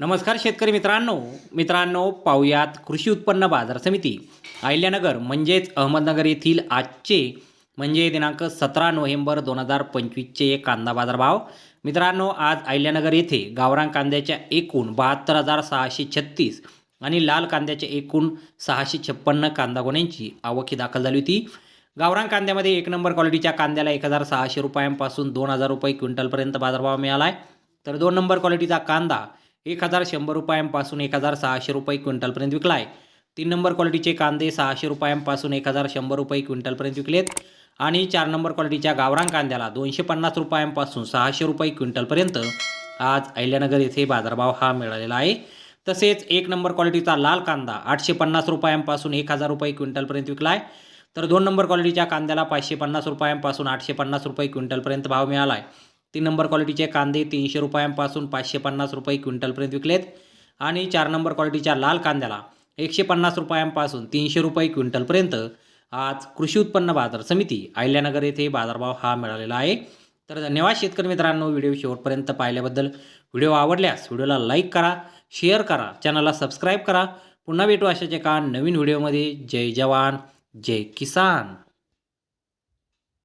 नमस्कार शेतकरी मित्रांनो. मित्रांनो पाहुयात कृषी उत्पन्न बाजार समिती. अहिल्यानगर म्हणजेच अहमदनगर येथील आजचे म्हणजे दिनांक सतरा नोव्हेंबर दोन हजार पंचवीसचे कांदा बाजारभाव. मित्रांनो आज अहिल्यानगर येथे गावरान कांद्याच्या एकूण बहात्तर हजार सहाशे छत्तीस आणि लाल कांद्याच्या एकूण सहाशे छप्पन्न कांदा गोण्यांची आवकी दाखल झाली होती. गावरान कांद्यामध्ये एक नंबर क्वालिटीच्या कांद्याला एक हजार सहाशे रुपयांपासून दोन हजार रुपये क्विंटलपर्यंत बाजारभाव मिळाला आहे तर दोन नंबर क्वालिटीचा कांदा एक हजार शंभर रुपयांपासून एक हजार सहाशे रुपये क्विंटलपर्यंत विकला आहे तीन नंबर क्वालिटीचे कांदे सहाशे रुपयांपासून एक हजार शंभर रुपये क्विंटलपर्यंत विकलेत. आणि चार नंबर क्वालिटीच्या गावरान कांद्याला दोनशे पन्नास रुपयांपासून सहाशे रुपये क्विंटलपर्यंत आज अहिल्यानगर येथे बाजारभाव हा मिळालेला आहे. तसेच एक नंबर क्वालिटीचा लाल कांदा आठशे पन्नास रुपयांपासून एक हजार रुपये क्विंटलपर्यंत विकला आहे तर दोन नंबर क्वालिटीच्या कांद्याला पाचशे पन्नास रुपयांपासून आठशे पन्नास रुपये क्विंटलपर्यंत भाव मिळाला आहे तीन नंबर क्वालिटीचे कांदे तीनशे रुपयांपासून पाचशे पन्नास रुपये क्विंटलपर्यंत विकलेत. आणि चार नंबर क्वालिटीच्या लाल कांद्याला एकशे पन्नास रुपयांपासून तीनशे रुपये क्विंटलपर्यंत आज कृषी उत्पन्न बाजार समिती अहिल्यानगर येथे बाजारभाव हा मिळालेला आहे. तर धन्यवाद शेतकरी मित्रांनो व्हिडिओ शेवटपर्यंत पाहिल्याबद्दल. व्हिडिओ आवडल्यास व्हिडिओला लाईक करा शेअर करा चॅनलला सबस्क्राईब करा. पुन्हा भेटू अशाच एका नवीन व्हिडिओमध्ये. जय जवान जय किसान.